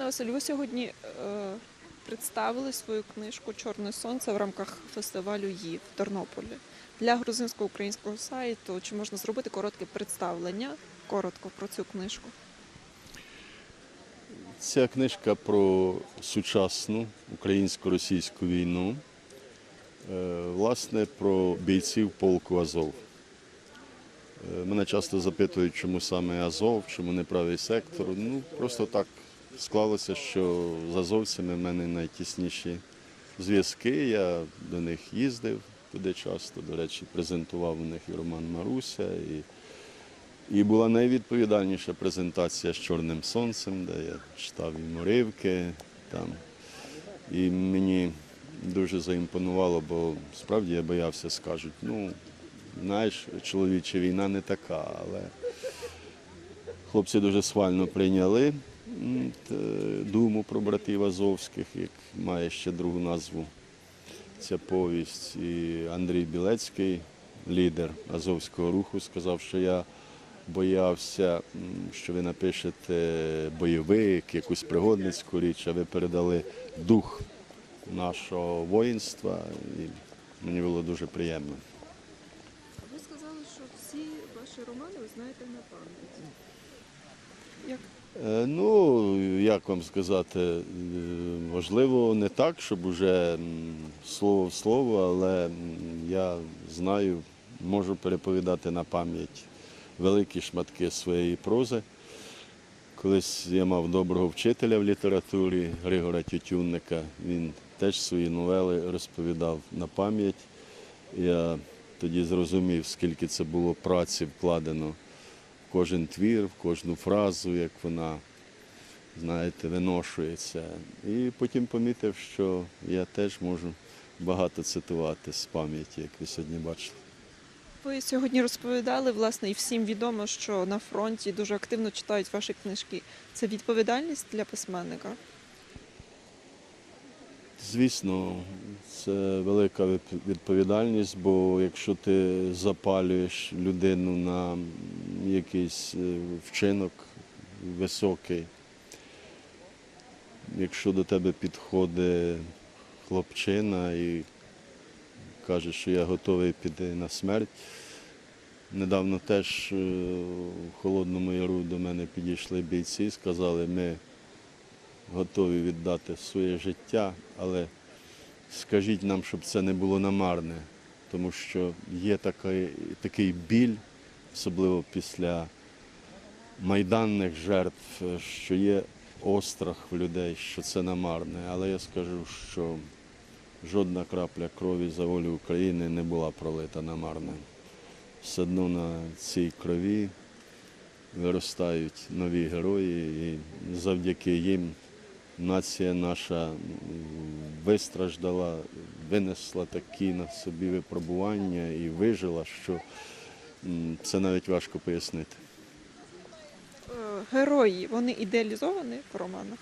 Пане Василю, сьогодні е, представили свою книжку Чорне сонце в рамках фестивалю ЮІВ в Тернополі. Для грузинсько-українського сайту чи можна зробити коротке представлення коротко про цю книжку? Ця книжка про сучасну українсько-російську війну, е, власне, про бійців полку Азов. Е, Мене часто запитують, чому саме Азов, чому не правий сектор. Ну, просто так склалося, що з азовцями в мене найтісніші зв'язки. Я до них їздив туди часто. До речі, презентував у них і Роман Маруся. І і була найвідповідальніша презентація з Чорним сонцем, де я читав і моривки там. І мені дуже заімпонувало, бо справді я боявся, скажуть, ну, знаєш, чоловіча війна не така, але хлопці дуже свально прийняли думу про братів Азовських, як має ще другу назву ця повість. І Андрій Білецький, лідер Азовського руху, сказав, що я боявся, що ви напишете бойовик, якусь пригодницьку річ, а ви передали дух нашого воїнства. І мені було дуже приємно. Ви сказали, що всі ваші романи ви знаєте на пам'ять. Як Ну, як вам сказати, е, можливо, не так, щоб уже слово в слово, але я знаю, можу переповідати на пам'ять великі шматки своєї прози. Колись я мав доброго вчителя в літературі Григора Тютюнника. Він теж свої новели розповідав на пам'ять. Я тоді зрозумів, скільки це було праці вкладено кожен твір, в кожну фразу, як вона, знаєте, виношується. І потім помітив, що я теж можу багато цитувати з пам'яті, як ви сьогодні бачили. ви сьогодні розповідали, власне, і всім відомо, що на фронті дуже активно читають ваші книжки. Це відповідальність для письменника. Звісно, це велика відповідальність, бо якщо ти запалюєш людину на якийсь е, вчинок високий, якщо до тебе підходить хлопчина і каже, що я готовий піти на смерть. Недавно теж е, в Холодному Яру до мене підійшли бійці і сказали, ми готові віддати своє життя, але скажіть нам, щоб це не було намарне, тому що є такий, такий біль, особливо після майданних жертв, що є острах в людей, що це намарне. Але я скажу, що жодна крапля крові за волю України не була пролита намарне. Все одно на цій крові виростають нові герої, і завдяки їм нація наша вистраждала, винесла такі на собі випробування і вижила, що це навіть важко пояснити. Е, Герої, вони ідеалізовані в романах?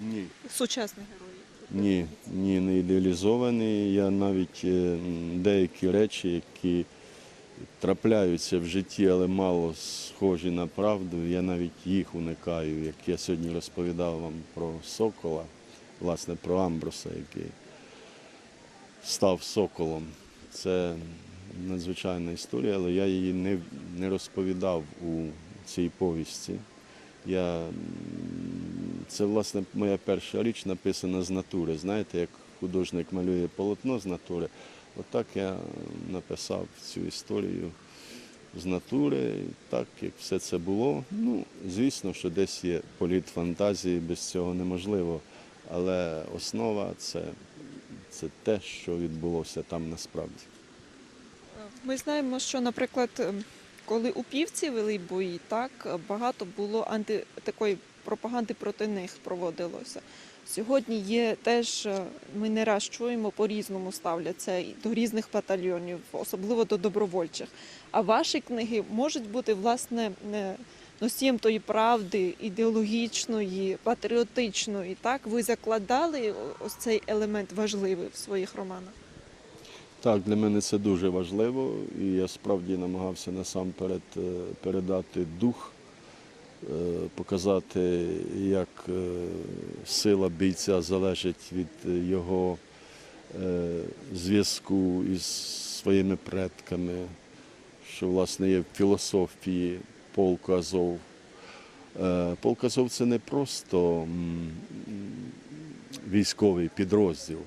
Ні. Сучасні герої. Ні, ні, не ідеалізований. Я навіть е, деякі речі, які трапляються в житті, але мало схожі на правду, я навіть їх уникаю, як я сьогодні розповідав вам про Сокола, власне, про Амброса, який став соколом. Це надзвичайна історія, але я її не, не розповідав у цій повісті. Я, це, власне, моя перша річ написана з натури. Знаєте, як художник малює полотно з натури, отак я написав цю історію з натури, так як все це було. Ну, звісно, що десь є політ фантазії, без цього неможливо. Але основа це, це те, що відбулося там насправді. Ми знаємо, що, наприклад, ем, коли у півці вели бої, так багато було анти такої пропаганди проти них проводилося. Сьогодні є теж, е, ми не раз чуємо, по-різному ставляться до різних батальйонів, особливо до добровольчих. А ваші книги можуть бути власне е, носієм тої правди, ідеологічної, патріотичної. Так, ви закладали ось цей елемент важливий в своїх романах. Так, для мене це дуже важливо, і я справді намагався насамперед е, передати дух показати, як е, сила бійця залежить від його е, зв'язку із своїми предками, що власне є в філософії полку Азов. Е, Полк Азов це не просто військовий підрозділ,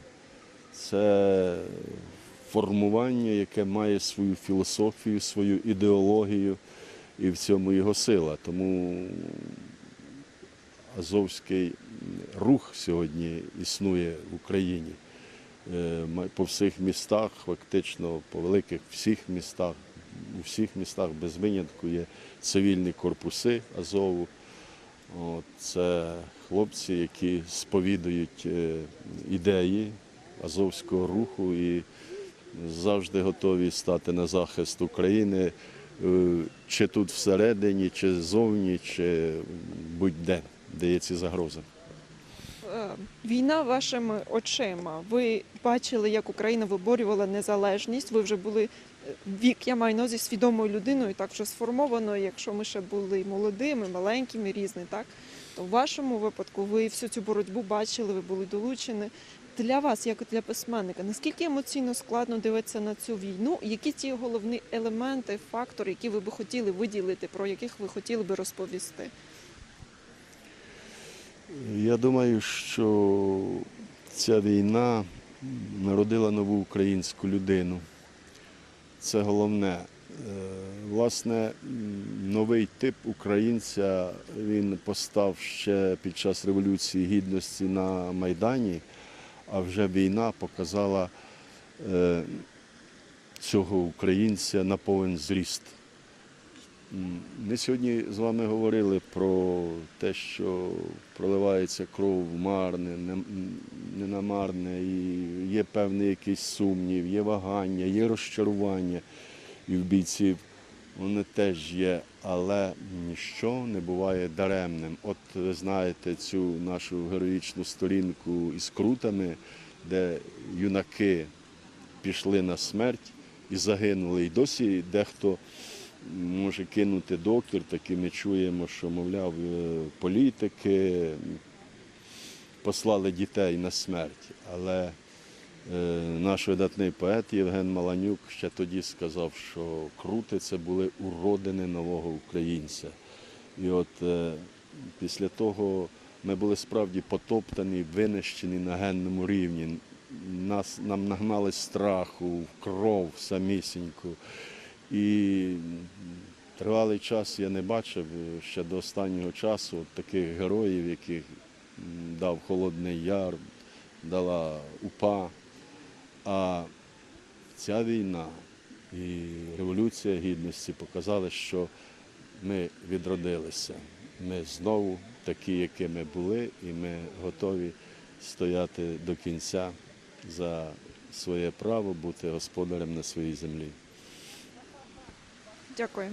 це формування, яке має свою філософію, свою ідеологію, і в цьому його сила. Тому азовський рух сьогодні існує в Україні. Е, По всіх містах, фактично, по великих всіх містах, у всіх містах без винятку є цивільні корпуси Азову. Це хлопці, які сповідують е, ідеї азовського руху і завжди готові стати на захист України, е, чи тут всередині, чи ззовні, чи будь-де, де є ці загрози. Е, Війна вашими очима. Ви бачили, як Україна виборювала незалежність. Ви вже були е, вік, я маю на свідомою людиною, так вже сформованою. Якщо ми ще були молодими, маленькими, різні, так то в вашому випадку ви всю цю боротьбу бачили, ви були долучені. Для вас, як для письменника, наскільки емоційно складно дивитися на цю війну? Які ті головні елементи, фактори, які ви би хотіли виділити, про яких ви хотіли би розповісти? Я думаю, що ця війна народила нову українську людину. Це головне. Е, Власне, новий тип українця він постав ще під час Революції Гідності на Майдані, а вже війна показала е, цього українця на повен зріст. Ми сьогодні з вами говорили про те, що проливається кров марне, не- не намарне, і є певний якийсь сумнів, є вагання, є розчарування і в бійців. Вони теж є, але ніщо не буває даремним. От ви знаєте цю нашу героїчну сторінку із крутами, де юнаки пішли на смерть і загинули. І досі дехто може кинути доктор, таки ми чуємо, що, мовляв, е, політики послали дітей на смерть. Але наш видатний поет Євген Маланюк ще тоді сказав, що крути це були уродини нового українця. І от е, після того ми були справді потоптані, винищені на генному рівні. Нас, нам нагнали страху, в кров самісіньку. І тривалий час я не бачив е, ще до останнього часу таких героїв, яких дав Холодний Яр, дала УПА. А ця війна і Революція Гідності показали, що ми відродилися. Ми знову такі, якими були, і ми готові стояти до кінця за своє право бути господарем на своїй землі. Дякую.